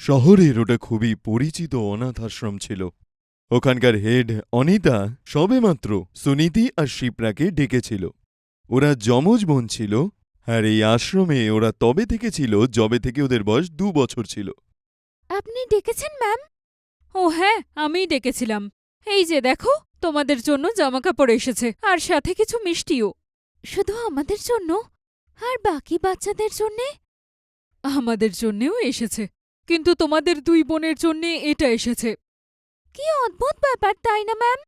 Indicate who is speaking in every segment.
Speaker 1: শহরের ওটা খুবই পরিচিত অনাথ আশ্রম ছিল। ওখানকার হেড অনিতা সবেমাত্র সুনীতি আর শিপ্রাকে ডেকেছিল। ওরা যমজ বোন ছিল আর এই আশ্রমে ওরা তবে থেকে ছিল, যবে থেকে ওদের বয়স দু বছর ছিল।
Speaker 2: আপনি ডেকেছেন, ম্যাম? ও হ্যাঁ আমিই ডেকেছিলাম। এই যে দেখো, তোমাদের জন্য জামাকাপড় এসেছে, আর সাথে কিছু মিষ্টিও। শুধু আমাদের জন্য? আর বাকি বাচ্চাদের জন্যে? আমাদের জন্যেও এসেছে। কিন্তু তোমাদের দুই বোনের জন্যে এটা এসেছে। কি অদ্ভুত ব্যাপার তাই না ম্যাম?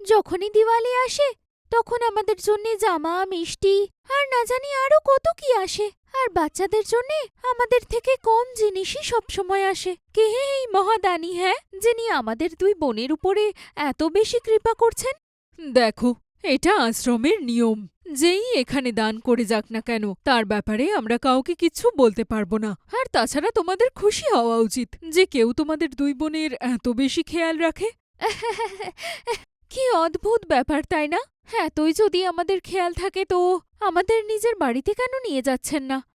Speaker 2: যখনই দিওয়ালি আসে তখন আমাদের জন্য জামা মিষ্টি আর না জানি আরও কত কি আসে। আর বাচ্চাদের জন্যে আমাদের থেকে কম জিনিসই সবসময় আসে। কে এই মহাদানী হ্যাঁ যিনি আমাদের দুই বোনের উপরে এত বেশি কৃপা করছেন? দেখো এটা আশ্রমের নিয়ম। যেই এখানে দান করে যাক না কেন, তার ব্যাপারে আমরা কাউকে কিছু বলতে পারব না। আর তাছাড়া তোমাদের খুশি হওয়া উচিত যে কেউ তোমাদের দুই বোনের এত বেশি খেয়াল রাখে। কি অদ্ভুত ব্যাপার, তাই না? হ্যাঁ এতই যদি আমাদের খেয়াল থাকে তো আমাদের নিজের বাড়িতে কেন নিয়ে যাচ্ছেন না?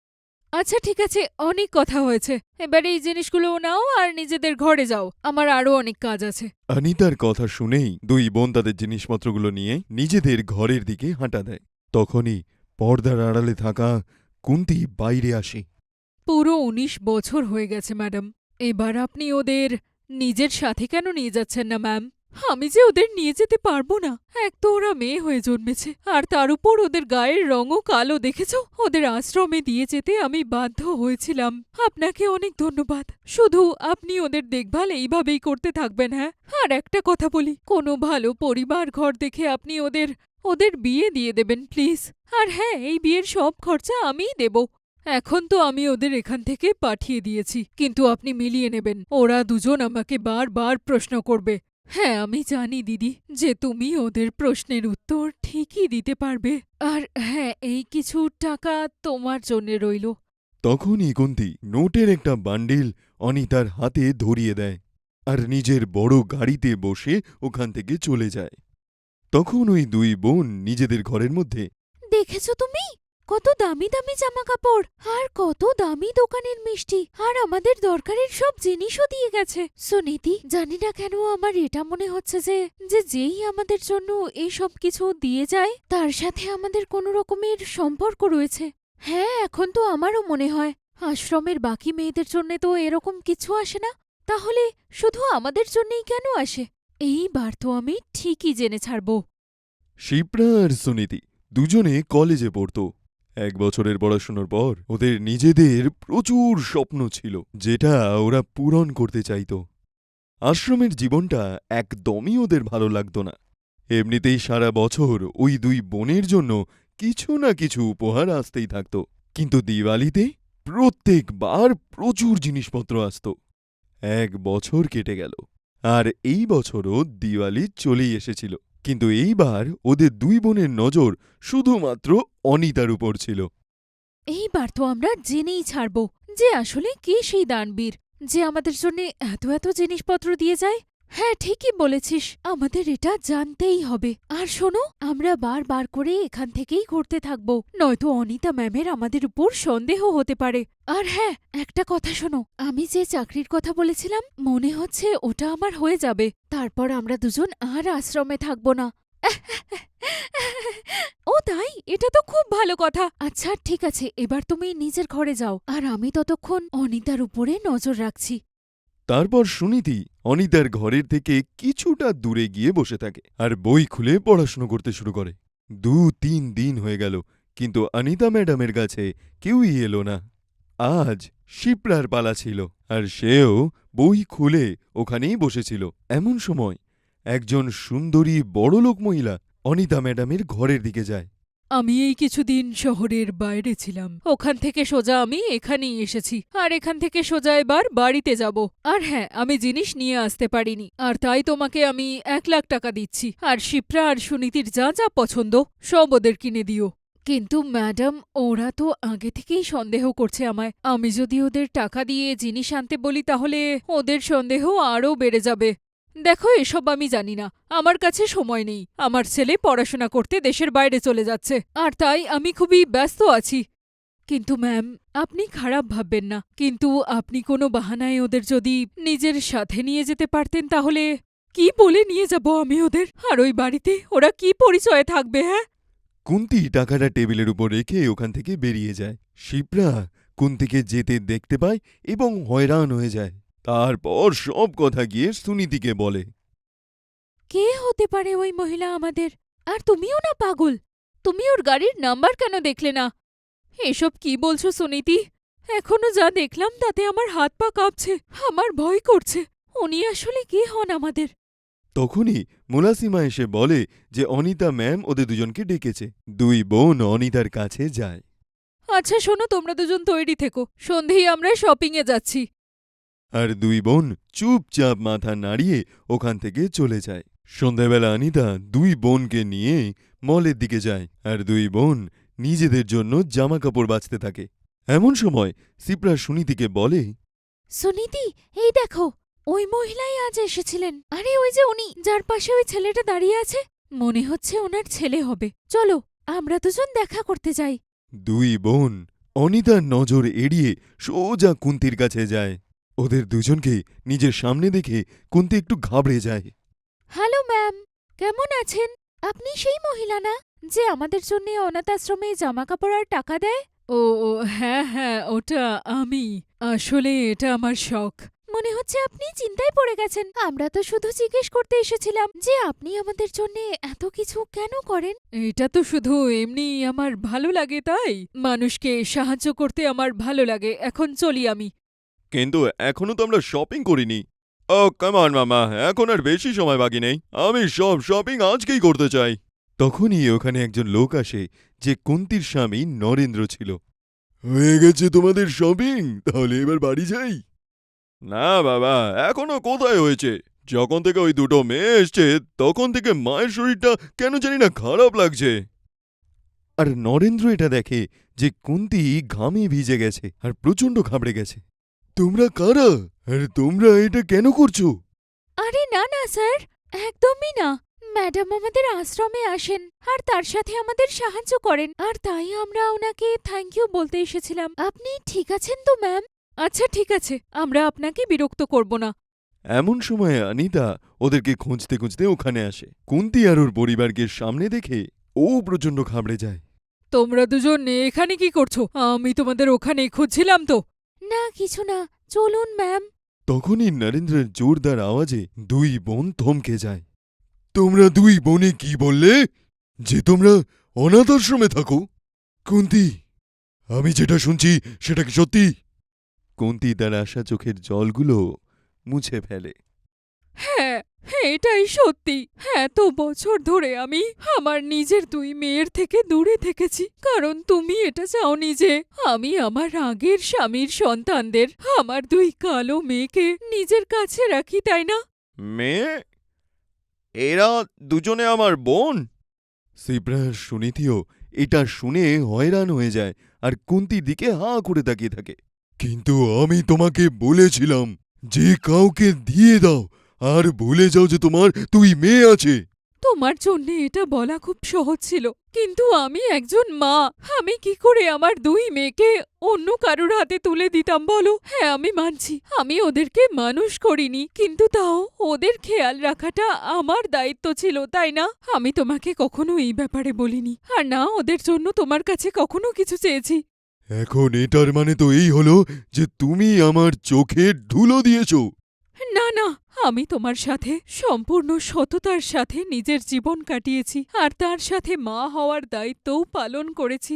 Speaker 2: আচ্ছা ঠিক আছে অনেক কথা হয়েছে। এবার এই জিনিসগুলো নাও আর নিজেদের ঘরে যাও। আমার আরও অনেক কাজ আছে।
Speaker 1: অনিতার কথা শুনেই দুই বোন তাদের জিনিসপত্রগুলো নিয়ে নিজেদের ঘরের দিকে হাঁটা দেয়। তখনই পর্দার আড়ালে থাকা কুন্তি বাইরে আসে।
Speaker 2: পুরো উনিশ বছর হয়ে গেছে ম্যাডাম। এবার আপনি ওদের নিজের সাথে কেন নিয়ে যাচ্ছেন না ম্যাম? আমি যে ওদের নিয়ে যেতে পারব না, এক তো ওরা মেয়ে হয়ে জন্মেছে, আর তার উপর ওদের গায়ের রঙও কালো, দেখেছ? ওদের আশ্রমে দিয়ে যেতে আমি বাধ্য হয়েছিলাম। আপনাকে অনেক ধন্যবাদ। শুধু আপনি ওদের দেখভাল এইভাবেই করতে থাকবেন হ্যাঁ? আর একটা কথা বলি, কোনো ভালো পরিবার ঘর দেখে আপনি ওদের ওদের বিয়ে দিয়ে দেবেন, প্লিজ। আর হ্যাঁ এই বিয়ের সব খরচা আমিই দেব। এখন তো আমি ওদের এখান থেকে পাঠিয়ে দিয়েছি, কিন্তু আপনি মিলিয়ে নেবেন। ওরা দুজন আমাকে বারবার প্রশ্ন করবে। হ্যাঁ আমি জানি দিদি যে তুমি ওদের প্রশ্নের উত্তর ঠিকই দিতে পারবে। আর হ্যাঁ এই কিছু টাকা তোমার জন্য রইল।
Speaker 1: তখনই কুন্তি নোটের একটা বান্ডিল অনিতার হাতে ধরিয়ে দেয় আর নিজের বড় গাড়িতে বসে ওখান থেকে চলে যায়। তখন ওই দুই বোন নিজেদের ঘরের মধ্যে
Speaker 2: দেখেছ তুমি? কত দামি দামি জামা কাপড় আর কত দামি দোকানের মিষ্টি, আর আমাদের দরকারের সব জিনিসও দিয়ে গেছে। সুনীতি, জানি না কেন আমার এটা মনে হচ্ছে যে যে যেই আমাদের জন্য এই সব কিছু দিয়ে যায়, তার সাথে আমাদের কোনো রকমের সম্পর্ক রয়েছে। হ্যাঁ এখন তো আমারও মনে হয়, আশ্রমের বাকি মেয়েদের জন্য তো এরকম কিছু আসে না। তাহলে শুধু আমাদের জন্যই কেন আসে? এইবার তো আমি ঠিকই জেনে ছাড়ব।
Speaker 1: শিপ্রা আর সুনীতি, দুজনে কলেজে পড়ত। এক বছরের পড়াশোনার পর ওদের নিজেদের প্রচুর স্বপ্ন ছিল, যেটা ওরা পূরণ করতে চাইত। আশ্রমের জীবনটা একদমই ওদের ভালো লাগত না। এমনিতেই সারা বছর ওই দুই বোনের জন্য কিছু না কিছু উপহার আসতেই থাকত। কিন্তু দিওয়ালিতে প্রত্যেকবার প্রচুর জিনিসপত্র আসত। এক বছর কেটে গেল, আর এই বছরও দিওয়ালি চলেই এসেছিল। কিন্তু এইবার ওদের দুই বোনের নজর শুধুমাত্র অনিতার উপর ছিল।
Speaker 2: এইবার তো আমরা জেনেই ছাড়ব যে আসলে কে সেই দানবীর, যে আমাদের জন্য এত এত জিনিসপত্র দিয়ে যায়। হ্যাঁ ঠিকই বলেছিস। আমাদের এটা জানতেই হবে। আর শোনো, আমরা বারবার করে এখান থেকেই ঘুরতে থাকব। নয়তো অনিতা ম্যামের আমাদের উপর সন্দেহ হতে পারে। আর হ্যাঁ একটা কথা শোনো, আমি যে চাকরির কথা বলেছিলাম, মনে হচ্ছে ওটা আমার হয়ে যাবে। তারপর আমরা দুজন আর আশ্রমে থাকব না। ও তাই? এটা তো খুব ভালো কথা। আচ্ছা ঠিক আছে, এবার তুমি নিজের ঘরে যাও। আর আমি ততক্ষণ অনিতার উপরে নজর রাখছি।
Speaker 1: তারপর সুনীতি অনিতার ঘরের থেকে কিছুটা দূরে গিয়ে বসে থাকে আর বই খুলে পড়াশুনো করতে শুরু করে। দু, তিন দিন হয়ে গেল, কিন্তু অনিতা ম্যাডামের কাছে কেউই এলো না। আজ শিপ্রার পালা ছিল আর সেও বই খুলে ওখানেই বসেছিল। এমন সময় একজন সুন্দরী বড়লোক মহিলা অনিতা ম্যাডামের ঘরের দিকে যায়।
Speaker 2: আমি এই কিছুদিন শহরের বাইরে ছিলাম। ওখান থেকে সোজা আমি এখানেই এসেছি। আর এখান থেকে সোজা এবার বাড়িতে যাব। আর হ্যাঁ আমি জিনিস নিয়ে আসতে পারিনি। আর তাই তোমাকে আমি এক লাখ টাকা দিচ্ছি। আর শিপ্রা আর সুনীতির যা যা পছন্দ, সব ওদের কিনে দিও। কিন্তু ম্যাডাম, ওরা তো আগে থেকেই সন্দেহ করছে আমায়। আমি যদি ওদের টাকা দিয়ে জিনিস আনতে বলি, তাহলে ওদের সন্দেহ আরও বেড়ে যাবে। দেখো, এসব আমি জানি না। আমার কাছে সময় নেই। আমার ছেলে পড়াশোনা করতে দেশের বাইরে চলে যাচ্ছে। আর তাই আমি খুবই ব্যস্ত আছি। কিন্তু ম্যাম, আপনি খারাপ ভাববেন না। কিন্তু আপনি কোনো বাহানায় ওদের যদি নিজের সাথে নিয়ে যেতে পারতেন তাহলে কি বলে নিয়ে যাব আমি ওদের? আর ওই বাড়িতে ওরা কি পরিচয়ে থাকবে হ্যাঁ?
Speaker 1: কুন্তি টাকাটা টেবিলের উপর রেখে ওখান থেকে বেরিয়ে যায়। শিপ্রা কুন্তিকে যেতে দেখতে পায় এবং হয়রান হয়ে যায়। তারপর সব কথা গিয়ে সুনীতিকে বলে।
Speaker 2: কে হতে পারে ওই মহিলা আমাদের? আর তুমিও না পাগল। তুমি ওর গাড়ির নাম্বার কেন দেখলে না? এসব কি বলছো সুনীতি? এখনও যা দেখলাম তাতে আমার হাত পা কাঁপছে আমার ভয় করছে। উনি আসলে কে হন আমাদের?
Speaker 1: তখনই মুলাসিমা এসে বলে যে অনিতা ম্যাম ওদের দুজনকে ডেকেছে। দুই বোন অনিতার কাছে যায়।
Speaker 2: আচ্ছা শোনো তোমরা দুজন তৈরি থেকো। সন্ধেই আমরা শপিংয়ে যাচ্ছি।
Speaker 1: আর দুই বোন চুপচাপ মাথা নাড়িয়ে ওখান থেকে চলে যায়। সন্ধ্যাবেলা অনিতা দুই বোনকে নিয়ে মলের দিকে যায় আর দুই বোন নিজেদের জন্য জামা কাপড় বাঁচতে থাকে। এমন সময় সিপ্রা সুনীতিকে বলে
Speaker 2: সুনীতি এই দেখো ওই মহিলাই আজ এসেছিলেন। আরে ওই যে উনি যার পাশে ওই ছেলেটা দাঁড়িয়ে আছে। মনে হচ্ছে ওনার ছেলে হবে। চলো আমরা দুজন দেখা করতে যাই।
Speaker 1: দুই বোন অনিতার নজর এড়িয়ে সোজা কুন্তির কাছে যায়। ওদের দুজনকে নিজের সামনে দেখে কুন্তি একটু ঘাবড়ে যায়।
Speaker 2: Hello ma'am. কেমন আছেন? আপনি সেই মহিলা না যে আমাদের জন্য অনাথ আশ্রমে জামা কাপড় আর টাকা দেয়? ও ও হ্যাঁ হ্যাঁ ওটা আমি। আসলে এটা আমার শখ। মনে হচ্ছে আপনি চিন্তায় পড়ে গেছেন। আমরা তো শুধু জিজ্ঞেস করতে এসেছিলাম যে আপনি আমাদের জন্য এত কিছু কেন করেন? এটা তো শুধু এমনি আমার ভালো লাগে তাই? মানুষকে সাহায্য করতে আমার ভালো লাগে। এখন চলি আমি।
Speaker 1: কিন্তু এখনও তো আমরা শপিং করিনি। ও কামান মামা, এখন আর বেশি সময় বাকি নেই। আমি সব শপিং আজকেই করতে চাই। তখনই ওখানে একজন লোক আসে, যে কুন্তির স্বামী নরেন্দ্র ছিল। হয়ে গেছে তোমাদের শপিং তাহলে এবার বাড়ি যাই? না, বাবা, এখনও কোথায় হয়েছে? যখন থেকে ওই দুটো মেয়ে এসছে, তখন থেকে মায়ের শরীরটা কেন জানি না খারাপ লাগছে। আর নরেন্দ্র এটা দেখে যে কুন্তি ঘামে ভিজে গেছে, আর প্রচণ্ড ঘাবড়ে গেছে। তোমরা কারা? আর তোমরা এটা কেন করছ?
Speaker 2: আরে না না স্যার একদমই না। ম্যাডাম আমাদের আশ্রমে আসেন আর তার সাথে আমাদের সাহায্য করেন। আর তাই আমরা ওনাকে থ্যাংক ইউ বলতে এসেছিলাম। আপনি ঠিক আছেন তো ম্যাম আচ্ছা ঠিক আছে আমরা আপনাকে বিরক্ত করব না।
Speaker 1: এমন সময় অনিতা ওদেরকে খুঁজতে খুঁজতে ওখানে আসে। কুন্তি আর ওর পরিবারকে সামনে দেখে ও প্রচণ্ড ঘাবড়ে যায়।
Speaker 2: তোমরা দুজন এখানে কি করছ? আমি তোমাদের ওখানে খুঁজছিলাম তো। না কিছু না। চলুন ম্যাম
Speaker 1: তখনই নরেন্দ্রের জোরদার আওয়াজে দুই বোন থমকে যায়। তোমরা দুই বোনে কি বললে? যে তোমরা অনাথ আশ্রমে থাকো। কুন্তি আমি যেটা শুনছি সেটা কি সত্যি? কুন্তি তার আশা চোখের জলগুলো মুছে ফেলে।
Speaker 2: হ্যাঁ এটাই সত্যি। এত বছর ধরে আমি আমার নিজের দুই মেয়ের থেকে দূরে থেকেছি। কারণ তুমি এটা চাওনি যে আমি আমার আগের স্বামীর সন্তানদের আমার দুই কালো মেয়েকে নিজের কাছে রাখি তাই না?
Speaker 1: মেয়ে? এরা দুজনে আমার বোন? সিপ্রা সুনীতিও এটা শুনে হয়রান হয়ে যায় আর কুন্তির দিকে হাঁ করে তাকিয়ে থাকে। কিন্তু আমি তোমাকে বলেছিলাম যে কাউকে দিয়ে দাও আর ভুলে যাও যে তোমার তুই মেয়ে আছে।
Speaker 2: তোমার জন্য এটা বলা খুব সহজ ছিল কিন্তু আমি একজন মা আমি কি করে আমার দুই মেয়েকে অন্য কারোর হাতে তুলে দিতাম বলো? হ্যাঁ আমি মানছি আমি ওদেরকে মানুষ করিনি কিন্তু তাও ওদের খেয়াল রাখাটা আমার দায়িত্ব ছিল তাই না? আমি তোমাকে কখনো এই ব্যাপারে বলিনি আর না ওদের জন্য তোমার কাছে কখনো কিছু চেয়েছি।
Speaker 1: এখন এটার মানে তো এই হলো যে তুমি আমার চোখে ধুলো দিয়েছ।
Speaker 2: না না, আমি তোমার সাথে সম্পূর্ণ সততার সাথে নিজের জীবন কাটিয়েছি, আর তার সাথে মা হওয়ার দায়িত্বও পালন করেছি।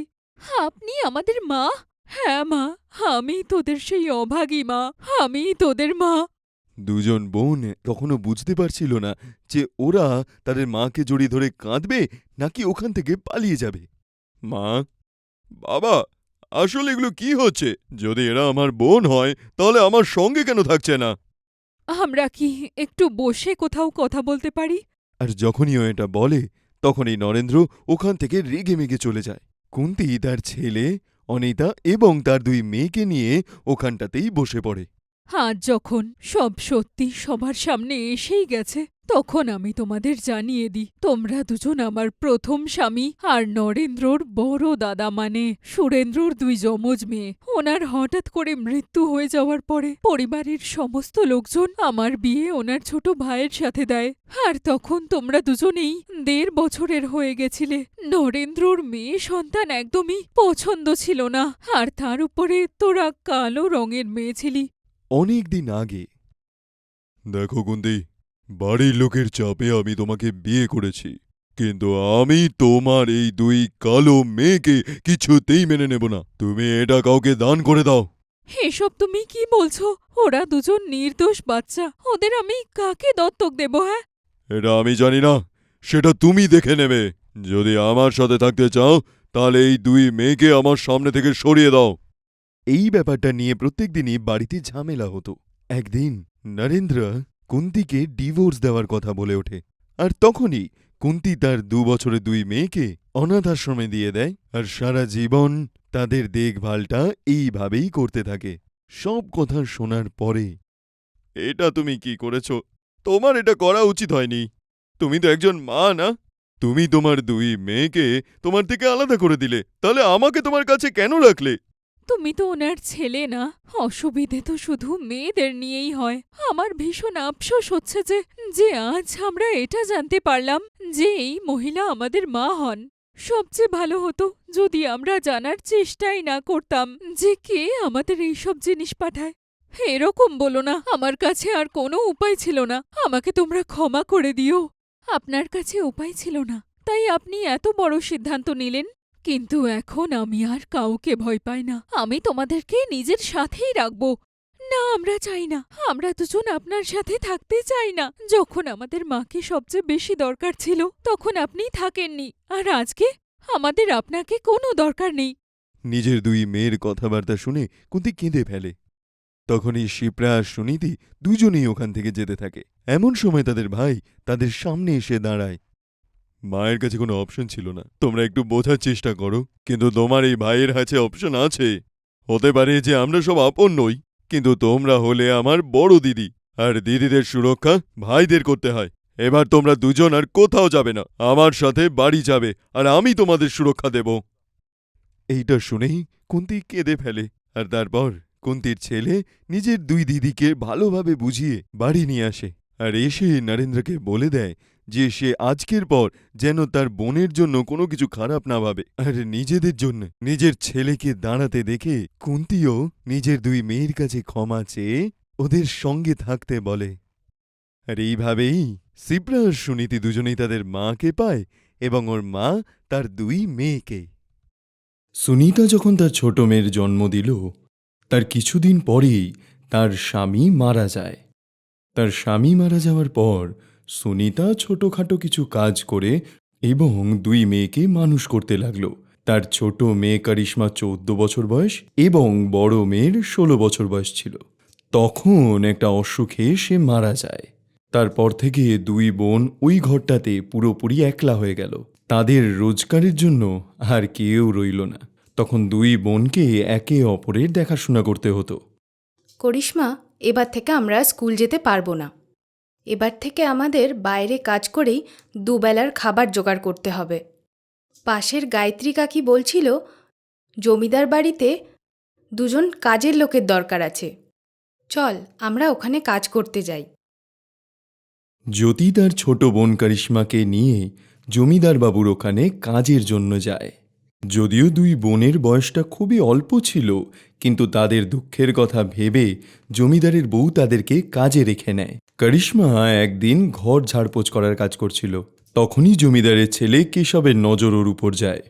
Speaker 2: আপনি আমাদের মা? হ্যাঁ মা আমি তোদের সেই অভাগী মা আমি তোদের মা।
Speaker 1: দুজন বোন তখনও বুঝতে পারছিল না যে ওরা তাদের মাকে জড়িয়ে ধরে কাঁদবে নাকি ওখান থেকে পালিয়ে যাবে। মা, বাবা, আসলে এগুলো কি হচ্ছে? যদি এরা আমার বোন হয়, তাহলে আমার সঙ্গে কেন থাকছে না?
Speaker 2: আমরা কি একটু বসে কোথাও কথা বলতে পারি?
Speaker 1: আর যখনই ও এটা বলে তখনই নরেন্দ্র ওখান থেকে রেগে মেগে চলে যায়। কুন্তি তার ছেলে অনিতা এবং তার দুই মেয়েকে নিয়ে ওখানটাতেই বসে পড়ে।
Speaker 2: আজ যখন সব সত্যি সবার সামনে এসেই গেছে তখন আমি তোমাদের জানিয়ে দিই, তোমরা দুজন আমার প্রথম স্বামী আর নরেন্দ্রর বড় দাদা মানে সুরেন্দ্রর দুই যমজ মেয়ে। ওনার হঠাৎ করে মৃত্যু হয়ে যাওয়ার পরে পরিবারের সমস্ত লোকজন আমার বিয়ে ওনার ছোট ভাইয়ের সাথে দেয়। আর তখন তোমরা দুজনেই দেড় বছরের হয়ে গেছিলে। নরেন্দ্রর মেয়ে সন্তান একদমই পছন্দ ছিল না, আর তার উপরে তোরা কালো রঙের মেয়ে ছিলি।
Speaker 1: অনেক দিন আগে। দেখো কুন্দি বাড়ির লোকের চাপে আমি তোমাকে বিয়ে করেছি কিন্তু আমি তোমার এই দুই কালো মেয়েকে কিছুতেই মেনে নেব না। তুমি এটা কাউকে দান করে দাও।
Speaker 2: এসব তুমি কি বলছো? ওরা দুজন নির্দোষ বাচ্চা ওদের আমি কাকে দত্তক দেব হ্যাঁ?
Speaker 1: এটা আমি জানি না সেটা তুমি দেখে নেবে। যদি আমার সাথে থাকতে চাও তাহলে এই দুই মেয়েকে আমার সামনে থেকে সরিয়ে দাও। এই ব্যাপারটা নিয়ে প্রত্যেক দিনই বাড়িতে ঝামেলা হতো। একদিন নরেন্দ্র কুন্তিকে ডিভোর্স দেওয়ার কথা বলে ওঠে। আর তখনই কুন্তি তার দু বছরের দুই মেয়েকে অনাথ আশ্রমে দিয়ে দেয় আর সারা জীবন তাদের দেখভালটা এইভাবেই করতে থাকে। সব কথা শোনার পরে, এটা তুমি কি করেছ? তোমার এটা করা উচিত হয়নি। তুমি তো একজন মা, না? তুমি তোমার দুই মেয়েকে তোমার থেকে আলাদা করে দিলে। তাহলে আমাকে তোমার কাছে কেন রাখলে?
Speaker 2: তুমি তো ওনার ছেলে না। অসুবিধে তো শুধু মেয়েদের নিয়েই হয়। আমার ভীষণ আফসোস হচ্ছে যে যে আজ আমরা এটা জানতে পারলাম যে এই মহিলা আমাদের মা হন। সবচেয়ে ভালো হতো যদি আমরা জানার চেষ্টাই না করতাম যে কে আমাদের এইসব জিনিস পাঠায়। এরকম বলো না, আমার কাছে আর কোনো উপায় ছিল না। আমাকে তোমরা ক্ষমা করে দিও। আপনার কাছে উপায় ছিল না। তাই আপনি এত বড় সিদ্ধান্ত নিলেন। কিন্তু এখন আমি আর কাউকে ভয় পাই না। আমি তোমাদেরকে নিজের সাথেই রাখব। না, আমরা চাই না। আমরা দুজন আপনার সাথে থাকতে চাই না। যখন আমাদের মাকে সবচেয়ে বেশি দরকার ছিল, তখন আপনি থাকেননি। আর আজকে আমাদের আপনাকে কোনো দরকার নেই।
Speaker 1: নিজের দুই মেয়ের কথাবার্তা শুনে কুন্তি কেঁদে ফেলে। তখনই শিপ্রা আর সুনীতি দুজনেই ওখান থেকে যেতে থাকে। এমন সময় তাদের ভাই তাদের সামনে এসে দাঁড়ায়। মায়ের কাছে কোনো অপশন ছিল না। তোমরা একটু বোঝার চেষ্টা করো, কিন্তু তোমার এই ভাইয়ের কাছে অপশন আছে। হতে পারে যে আমরা সব আপন নই, কিন্তু তোমরা হলে আমার বড় দিদি। আর দিদিদের সুরক্ষা ভাইদের করতে হয়। এবার তোমরা দুজন আর কোথাও যাবে না, আমার সাথে বাড়ি যাবে, আর আমি তোমাদের সুরক্ষা দেব। এইটা শুনেই কুন্তি কেঁদে ফেলে। আর তারপর কুন্তির ছেলে নিজের দুই দিদিকে ভালোভাবে বুঝিয়ে বাড়ি নিয়ে আসে। আর এসে নরেন্দ্রকে বলে দেয় যে সে আজকের পর যেন তার বোনের জন্য কোনো কিছু খারাপ না ভাবে। আর নিজেদের জন্য। নিজের ছেলেকে দাঁড়াতে দেখে কুন্তিও নিজের দুই মেয়ের কাছে ক্ষমা চেয়ে ওদের সঙ্গে থাকতে বলে। আর এইভাবেই সিপ্রা আর সুনীতি দুজনেই তাদের মাকে পায় এবং ওর মা তার দুই মেয়েকে। সুনিতা যখন তার ছোট মেয়ের জন্ম দিল, তার কিছুদিন পরেই তার স্বামী মারা যায়। তার স্বামী মারা যাওয়ার পর সুনিতা ছোটখাটো কিছু কাজ করে এবং দুই মেয়েকে মানুষ করতে লাগল। তার ছোট মেয়ে কারিশ্মা চৌদ্দ বছর বয়স এবং বড় মেয়ের ষোলো বছর বয়স ছিল। তখন একটা অসুখে সে মারা যায়। তারপর থেকে দুই বোন ওই ঘরটাতে পুরোপুরি একলা হয়ে গেল। তাদের রোজগারের জন্য আর কেউ রইল না। তখন দুই বোনকে একে অপরের দেখাশোনা করতে হতো।
Speaker 3: করিশ্মা, এবার থেকে আমরা স্কুল যেতে পারব না। এবার থেকে আমাদের বাইরে কাজ করেই দুবেলার খাবার জোগাড় করতে হবে। পাশের গায়ত্রী কাকি বলছিল, জমিদার বাড়িতে দুজন কাজের লোকের দরকার আছে। চল, আমরা ওখানে কাজ করতে যাই।
Speaker 1: জ্যোতি তার ছোট বোন কারিশ্মাকে নিয়ে জমিদার বাবুর ওখানে কাজের জন্য যায়। যদিও দুই বোনের বয়সটা খুবই অল্প ছিল, কিন্তু তাদের দুঃখের কথা ভেবে জমিদারের বউ তাদেরকে কাজে রেখে নেয়। করিশ্মা একদিন ঘর ঝাড়পোছ করার কাজ করছিল। তখনই জমিদারের ছেলে কেশবের নজর ওর উপর যায়।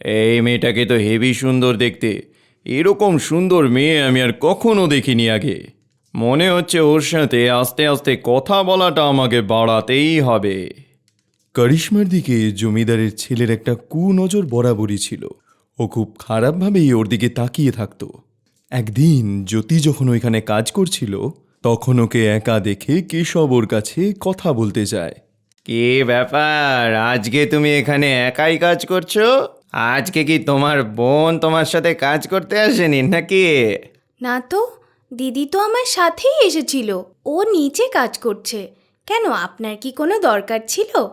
Speaker 4: এই মেয়েটাকে তো হেভি সুন্দর দেখতে। এরকম সুন্দর মেয়ে আমি আর কখনো দেখিনি আগে। মনে হচ্ছে ওর সাথে আস্তে আস্তে কথা বলাটা আমাকে বাড়াতেই হবে।
Speaker 1: করিশ্মার দিকে জমিদারের ছেলের একটা কুনজর বরাবরই ছিল। ও খুব খারাপভাবেই ওর দিকে তাকিয়ে থাকত। একদিন জ্যোতি যখন ওইখানে কাজ করছিল তখন ওকে একা দেখে কেশব ওর কাছে কথা বলতে যায়।
Speaker 4: কে ব্যাপার? আজকে তুমি এখানে একাই কাজ করছ? আজকে কি তোমার বোন তোমার সাথে কাজ করতে আসেনি নাকি?
Speaker 3: না তো দিদি তো আমার সাথেই এসেছিল। ও নিচে কাজ করছে। কেন আপনার কি কোনো দরকার ছিল?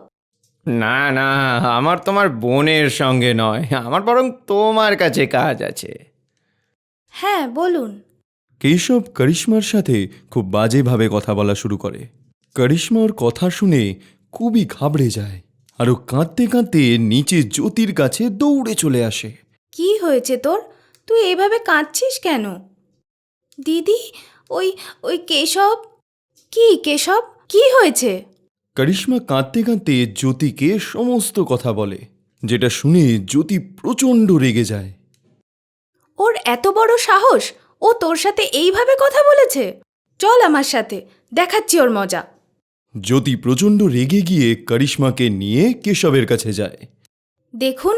Speaker 4: না না আমার তোমার বোনের সঙ্গে নয় আমার বরং তোমার কাছে কাজ আছে।
Speaker 3: হ্যাঁ বলুন।
Speaker 1: কেশব করিশ্মার সাথে খুব বাজেভাবে কথা বলা শুরু করে। করিশ্মার কথা শুনে খুবই ঘাবড়ে যায় আর ও কাঁদতে কাঁদতে নিচে জ্যোতির কাছে দৌড়ে চলে আসে।
Speaker 3: কি হয়েছে তোর? তুই এভাবে কাঁদছিস কেন? দিদি ওই ওই কেশব? কি কেশব? কি হয়েছে?
Speaker 1: করিশ্মা কাঁদতে কাঁদতে জ্যোতিকে সমস্ত কথা বলে যেটা শুনে জ্যোতি প্রচণ্ড রেগে যায়।
Speaker 3: ওর এত বড় সাহস? ও তোর সাথে এইভাবে কথা বলেছে? চল আমার সাথে দেখাচ্ছি ওর মজা।
Speaker 1: জ্যোতি প্রচণ্ড রেগে গিয়ে করিশ্মাকে নিয়ে কেশবের কাছে যায়।
Speaker 3: দেখুন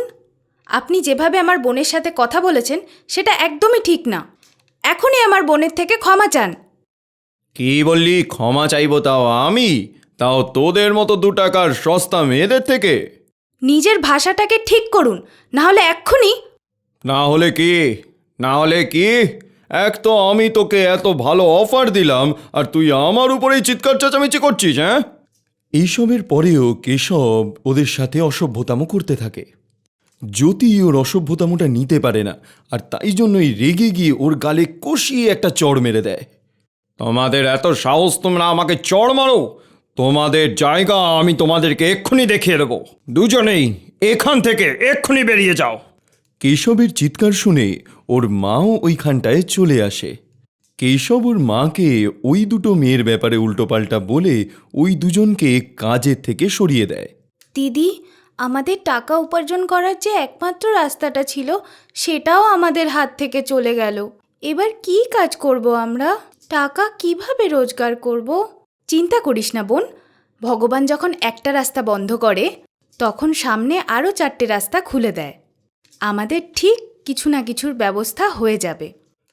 Speaker 3: আপনি যেভাবে আমার বোনের সাথে কথা বলেছেন সেটা একদমই ঠিক না। এখনই আমার বোনের থেকে ক্ষমা চান।
Speaker 4: কি বললি ক্ষমা চাইব তাও আমি? তাও তোদের মতো দু টাকার সস্তা মেয়েদের থেকে?
Speaker 3: নিজের ভাষাটাকে ঠিক করুন না হলে এক্ষুনি
Speaker 4: না হলে কি? না হলে কি? এক তো আমি তোকে এত ভালো অফার দিলাম আর তুই আমার উপরেই চিৎকার চেঁচামেচি করছিস হ্যাঁ?
Speaker 1: এইসবের পরেও কেশব ওদের সাথে অসভ্যতামো করতে থাকে। জ্যোতি ওর অসভ্যতামোটা নিতে পারে না আর তাই জন্যই রেগে গিয়ে ওর গালে কষিয়ে একটা চড় মেরে দেয়।
Speaker 4: তোমাদের এত সাহস তোমরা আমাকে চড় মারো? তোমাদের জায়গা আমি তোমাদেরকে এক্ষুনি দেখিয়ে দেবো। দুজনেই এখান থেকে এক্ষুনি বেরিয়ে যাও।
Speaker 1: কেশবের চিৎকার শুনে ওর মাও ওইখানটায় চলে আসে। কেশব ওর মাকে ওই দুটো মেয়ের ব্যাপারে উল্টোপাল্টা বলে ওই দুজনকে কাজের থেকে সরিয়ে দেয়।
Speaker 3: দিদি আমাদের টাকা উপার্জন করার যে একমাত্র রাস্তাটা ছিল সেটাও আমাদের হাত থেকে চলে গেল। এবার কি কাজ করব আমরা? টাকা কীভাবে রোজগার করব? চিন্তা করিস না বোন। ভগবান যখন একটা রাস্তা বন্ধ করে তখন সামনে আরও চারটে রাস্তা খুলে দেয়। আমাদের ঠিক কিছু না কিছুর ব্যবস্থা হয়ে যাবে।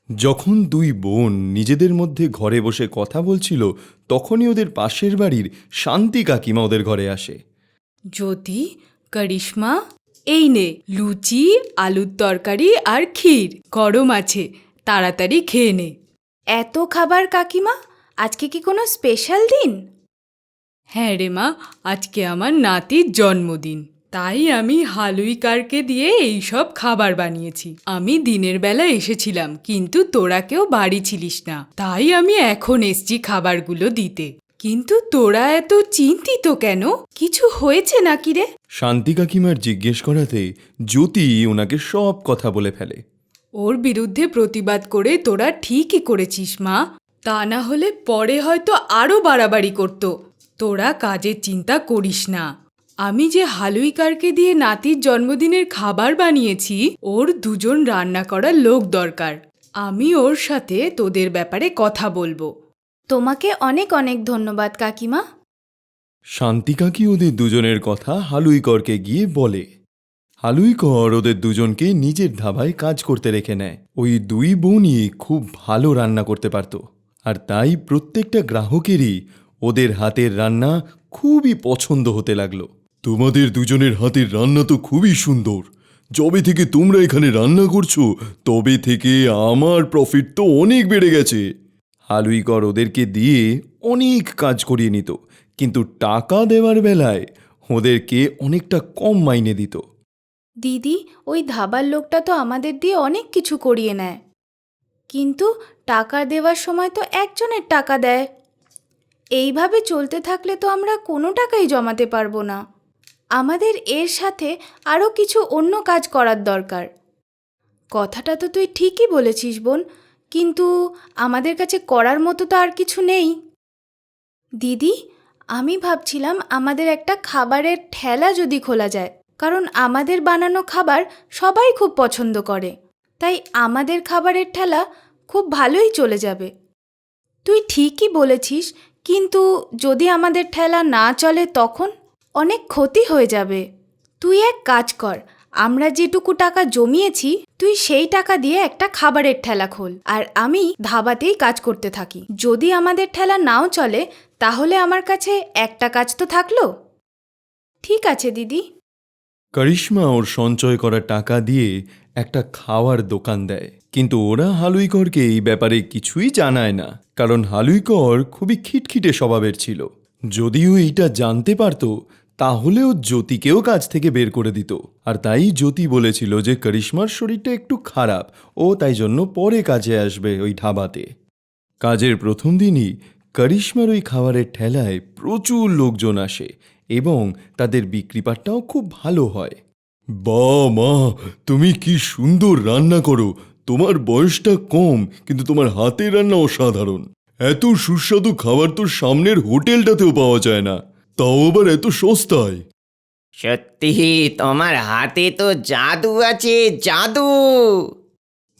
Speaker 1: যখন দুই বোন নিজেদের মধ্যে ঘরে বসে কথা বলছিল তখনই ওদের পাশের বাড়ির শান্তি কাকিমা ওদের ঘরে আসে।
Speaker 3: জ্যোতি করিশ্মা এই নে লুচি আলুর তরকারি আর ক্ষীর গরম আছে তাড়াতাড়ি খেয়ে নে। এত খাবার কাকিমা আজকে কি কোনো স্পেশাল দিন? হ্যাঁ রে মা আজকে আমার নাতির জন্মদিন। তাই আমি হালুইকারকে দিয়ে এই সব খাবার বানিয়েছি। আমি দিনের বেলা এসেছিলাম কিন্তু তোরা কেউ বাড়ি ছিলিস না। তাই আমি এখন এসছি খাবারগুলো দিতে। কিন্তু তোরা এত চিন্তিত কেন? কিছু হয়েছে নাকি রে?
Speaker 1: শান্তি কাকিমার জিজ্ঞেস করাতে জ্যোতি ওনাকে সব কথা বলে ফেলে।
Speaker 3: ওর বিরুদ্ধে প্রতিবাদ করে তোরা ঠিকই করেছিস মা। তা না হলে পরে হয়তো আরও বাড়াবাড়ি করত। তোরা কাজের চিন্তা করিস না। আমি যে হালুইকারকে দিয়ে নাতির জন্মদিনের খাবার বানিয়েছি ওর দুজন রান্না করার লোক দরকার। আমি ওর সাথে তোদের ব্যাপারে কথা বলব। তোমাকে অনেক অনেক ধন্যবাদ কাকিমা।
Speaker 1: শান্তি কাকি ওদের দুজনের কথা হালুইকরকে গিয়ে বলে। হালুইকর ওদের দুজনকে নিজের ধাবায় কাজ করতে রেখে নেয়। ওই দুই বোনই খুব ভালো রান্না করতে পারত। আর তাই প্রত্যেকটা গ্রাহকেরই ওদের হাতের রান্না খুবই পছন্দ হতে লাগল। তোমাদের দুজনের হাতের রান্না তো খুবই সুন্দর। যবে থেকে তোমরা এখানে রান্না করছ, তবে থেকে আমার প্রফিট তো অনেক বেড়ে গেছে। হালুইকর ওদেরকে দিয়ে অনেক কাজ করিয়ে নিত, কিন্তু টাকা দেওয়ার বেলায় ওদেরকে অনেকটা কম মাইনে দিত।
Speaker 3: দিদি, ওই ধাবার লোকটা তো আমাদের দিয়ে অনেক কিছু করিয়ে নেয়। কিন্তু টাকা দেওয়ার সময় তো একজনের টাকা দেয়। এইভাবে চলতে থাকলে তো আমরা কোনো টাকাই জমাতে পারব না। আমাদের এর সাথে আরও কিছু অন্য কাজ করার দরকার। কথাটা তো তুই ঠিকই বলেছিস বোন, কিন্তু আমাদের কাছে করার মতো তো আর কিছু নেই। দিদি, আমি ভাবছিলাম আমাদের একটা খাবারের ঠেলা যদি খোলা যায়, কারণ আমাদের বানানো খাবার সবাই খুব পছন্দ করে। তাই আমাদের খাবারের ঠেলা খুব ভালোই চলে যাবে। তুই ঠিকই বলেছিস, কিন্তু যদি আমাদের ঠেলা না চলে তখন অনেক ক্ষতি হয়ে যাবে। তুই এক কাজ কর, আমরা যেটুকু টাকা জমিয়েছি, তুই সেই টাকা দিয়ে একটা খাবারের ঠেলা খোল, আর আমি ধাবাতেই কাজ করতে থাকি। যদি আমাদের ঠেলা নাও চলে, তাহলে আমার কাছে একটা কাজ তো থাকল। ঠিক আছে, দিদি।
Speaker 1: করিশ্মা ওর সঞ্চয় করা টাকা দিয়ে একটা খাওয়ার দোকান দেয়। কিন্তু ওরা হালুইকরকে এই ব্যাপারে কিছুই জানায় না, কারণ হালুইকর খুবই খিটখিটে স্বভাবের ছিল।
Speaker 4: যদিও এইটা জানতে পারত তাহলে ও জ্যোতিকেও কাজ থেকে বের করে দিত। আর তাই জ্যোতি বলেছিল যে করিশ্মার শরীরটা একটু খারাপ, ও তাই জন্য পরে কাজে আসবে ওই ধাবাতে। কাজের প্রথম দিনই করিশ্মার ওই খাবারের ঠেলায় প্রচুর লোকজন আসে এবং তাদের বিক্রিপাটটাও খুব ভালো হয়। বা মা তুমি কি সুন্দর রান্না করো। তোমার বয়সটা কম কিন্তু তোমার হাতের রান্না অসাধারণ। এত সুস্বাদু খাবার তো সামনের হোটেলটাতেও পাওয়া যায় না। তাও আবার এত সস্তায়।
Speaker 5: সত্যি তোমার হাতে তো জাদু আছে জাদু!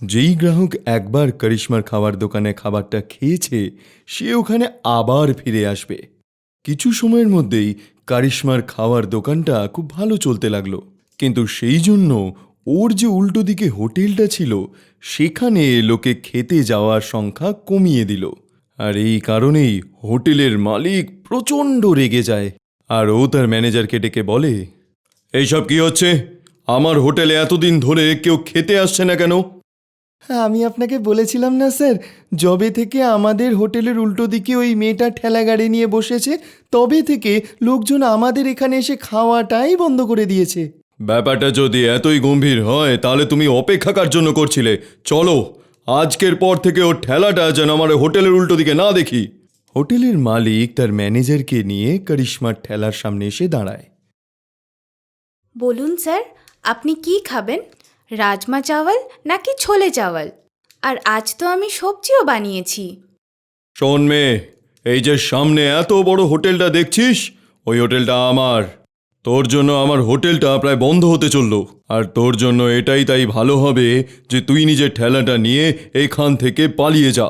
Speaker 4: যেই গ্রাহক একবার করিশ্মার খাবার দোকানে খাবারটা খেয়েছে সে ওখানে আবার ফিরে আসবে। কিছু সময়ের মধ্যেই কারিশ্মার খাওয়ার দোকানটা খুব ভালো চলতে লাগল। কিন্তু সেই জন্য ওর যে উল্টো দিকে হোটেলটা ছিল সেখানে লোকে খেতে যাওয়ার সংখ্যা কমিয়ে দিল। আর এই কারণেই হোটেলের মালিক প্রচণ্ড রেগে যায়। আর ও তার ম্যানেজারকে ডেকে বলে এইসব কি হচ্ছে? আমার হোটেলে এতদিন ধরে কেউ খেতে আসছে না কেন?
Speaker 6: হ্যাঁ, আমি আপনাকে বলেছিলাম না স্যার। যবে থেকে আমাদের হোটেলের উল্টো দিকে ওই মেয়েটা ঠেলা গাড়ি নিয়ে বসেছে তবে থেকে লোকজন আমাদের এখানে এসে খাওয়াটাই বন্ধ করে দিয়েছে।
Speaker 4: ব্যাপারটা যদি এতই গম্ভীর হয় তাহলে তুমি অপেক্ষা কার জন্য করছিলে। চলো আজকের পর থেকে ওর ঠেলাটা যেন আমার হোটেলের উল্টো দিকে না দেখি। হোটেলের মালিক তার ম্যানেজারকে নিয়ে করিশ্মার ঠেলার সামনে এসে দাঁড়ায়।
Speaker 3: বলুন স্যার আপনি কি খাবেন? রাজমা চাওয়াল নাকি ছোলে চাওয়াল? আর আজ তো আমি সবজিও বানিয়েছি।
Speaker 4: শোন মেয়ে এই যে সামনে এত বড় হোটেলটা দেখছিস ওই হোটেলটা আমার। তোর জন্য আমার হোটেলটা প্রায় বন্ধ হতে চলল। আর তোর জন্য এটাই তাই ভালো হবে যে তুই নিজের ঠেলাটা নিয়ে এখান থেকে পালিয়ে যা।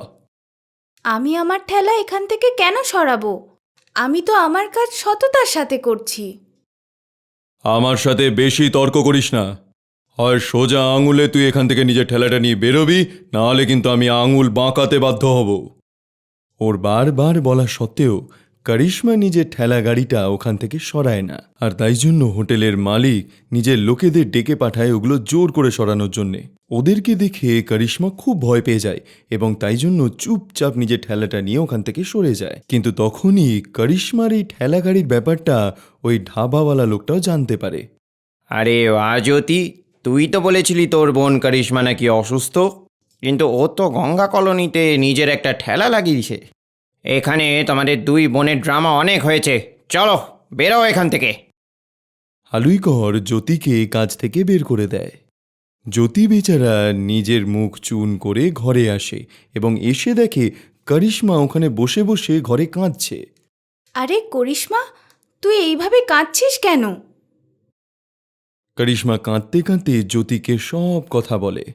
Speaker 3: আমি আমার ঠেলা এখান থেকে কেন সরাবো? আমি তো আমার কাজ সততার সাথে করছি।
Speaker 4: আমার সাথে বেশি তর্ক করিস না। হয় সোজা আঙুলে তুই এখান থেকে নিজের ঠেলাটা নিয়ে বেরোবি নাহলে কিন্তু আমি আঙুল বাঁকাতে বাধ্য হব। ওর বারবার বলা সত্ত্বেও করিশ্মা নিজের ঠেলা গাড়িটা ওখান থেকে সরায় না। আর তাই জন্য হোটেলের মালিক নিজের লোকেদের ডেকে পাঠায় ওগুলো জোর করে সরানোর জন্যে। ওদেরকে দেখে করিশ্মা খুব ভয় পেয়ে যায় এবং তাই জন্য চুপচাপ নিজের ঠেলাটা নিয়ে ওখান থেকে সরে যায়। কিন্তু তখনই করিশ্মার এই ঠেলা গাড়ির ব্যাপারটা ওই ধাবাওয়ালা লোকটাও জানতে পারে।
Speaker 5: আরে আজতি তুই তো বলেছিলি তোর বোন কারিশ্মা নাকি অসুস্থ। কিন্তু ও তো গঙ্গা কলোনিতে নিজের একটা ঠেলা লাগিয়েছে। এখানে তোমাদের দুই বোনের ড্রামা অনেক হয়েছে। চলো বেরো এখান থেকে।
Speaker 4: হালুইকর জ্যোতিকে কাজ থেকে বের করে দেয়। জ্যোতি বেচারা নিজের মুখ চুন করে ঘরে আসে এবং এসে দেখে করিশ্মা ওখানে বসে বসে ঘরে কাঁদছে।
Speaker 3: আরে করিশ্মা তুই এইভাবে কাঁদছিস কেন?
Speaker 4: করিশ্মা কাঁদতে কাঁদতে জ্যোতিকে সব কথা বলে।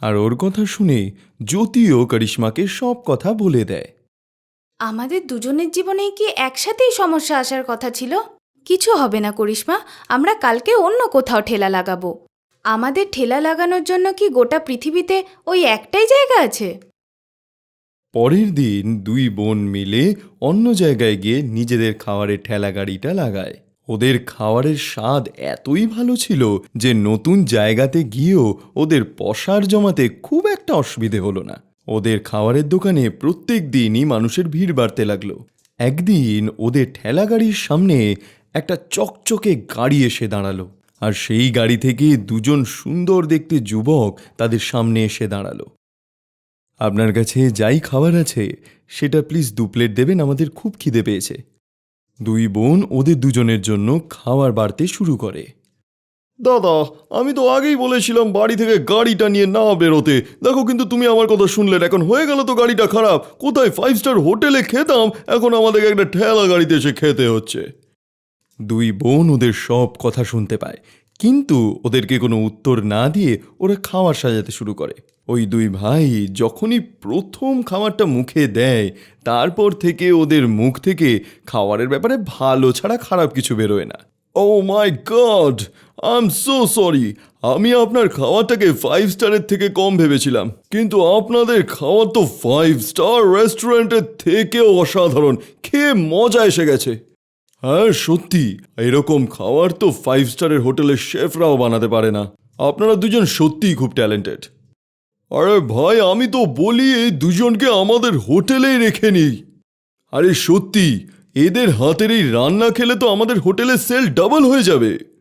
Speaker 4: আর ওর কথা শুনে জ্যোতিও করিশ্মাকে সব কথা বলে দেয়।
Speaker 3: আমাদের দুজনের জীবনেই কি একসাথেই সমস্যা আসার কথা ছিল? কিছু হবে না, করিশ্মা। আমরা কালকে অন্য কোথাও ঠেলা লাগাবো। আমাদের ঠেলা লাগানোর জন্য কি গোটা পৃথিবীতে ওই একটাই জায়গা আছে?
Speaker 4: পরের দিন দুই বোন মিলে অন্য জায়গায় গিয়ে নিজেদের খাওয়ারের ঠেলা গাড়িটা লাগায়। ওদের খাওয়ারের স্বাদ এতই ভালো ছিল যে নতুন জায়গাতে গিয়েও ওদের পসার জমাতে খুব একটা অসুবিধে হলো না। ওদের খাওয়ারের দোকানে প্রত্যেক দিনই মানুষের ভিড় বাড়তে লাগল। একদিন ওদের ঠেলা গাড়ির সামনে একটা চকচকে গাড়ি এসে দাঁড়াল আর সেই গাড়ি থেকে দুজন সুন্দর দেখতে যুবক তাদের সামনে এসে দাঁড়াল। আপনার কাছে যাই খাবার আছে, সেটা প্লিজ দু প্লেট দেবেন, আমাদের খুব খিদে পেয়েছে। দুই বোন ওদের দুজনের জন্য খাবার বাড়তে শুরু করে। দাদা, আমি তো আগেই বলেছিলাম বাড়ি থেকে গাড়িটা নিয়ে না বেরোতে। দেখো কিন্তু তুমি আমার কথা শুনলেন এখন হয়ে গেল তো গাড়িটা খারাপ। কোথায় ফাইভ স্টার হোটেলে খেতাম, এখন আমাদেরকে একটা ঠেলা গাড়িতে এসে খেতে হচ্ছে। দুই বোন ওদের সব কথা শুনতে পায়, কিন্তু ওদেরকে কোনো উত্তর না দিয়ে ওরা খাওয়ার সাজাতে শুরু করে। ওই দুই ভাই যখনই প্রথম খাবারটা মুখে দেয়, তারপর থেকে ওদের মুখ থেকে খাবারের ব্যাপারে ভালো ছাড়া খারাপ কিছু বেরোয় না। ও my god I am so sorry আমি আপনার খাওয়াটাকে ফাইভ স্টারের থেকে কম ভেবেছিলাম। কিন্তু আপনাদের খাওয়া তো ফাইভ স্টার রেস্টুরেন্টের থেকেও অসাধারণ। খেয়ে মজা এসে গেছে। হ্যাঁ সত্যি। এরকম খাওয়ার তো ফাইভ স্টারের হোটেলের শেফরাও বানাতে পারে না। আপনারা দুজন সত্যিই খুব ট্যালেন্টেড আরে ভাই, আমি তো বলি এই দুজনকে আমাদের হোটেলেই রেখে নিই। আরে সত্যি,
Speaker 1: এদের হাতের এই রান্না খেলে তো আমাদের হোটেলের সেল ডাবল হয়ে যাবে।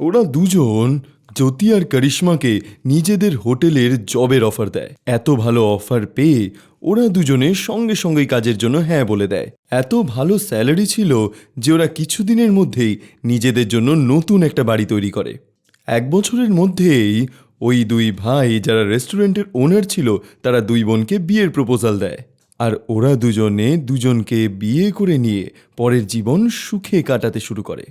Speaker 1: ওরা দুজন জ্যোতি আর করিশ্মাকে নিজেদের হোটেলের জবের অফার দেয়। এত ভালো অফার পেয়ে ওরা দুজনে সঙ্গে সঙ্গেই কাজের জন্য হ্যাঁ বলে দেয়। এত ভালো স্যালারি ছিল যে ওরা কিছুদিনের মধ্যেই নিজেদের জন্য নতুন একটা বাড়ি তৈরি করে। এক বছরের মধ্যেই ওই দুই ভাই যারা রেস্টুরেন্টের ওনার ছিল, তারা দুই বোনকে বিয়ের প্রপোজাল দেয়। আর ওরা দুজনে দুজনকে বিয়ে করে নিয়ে পরের জীবন সুখে কাটাতে শুরু করে।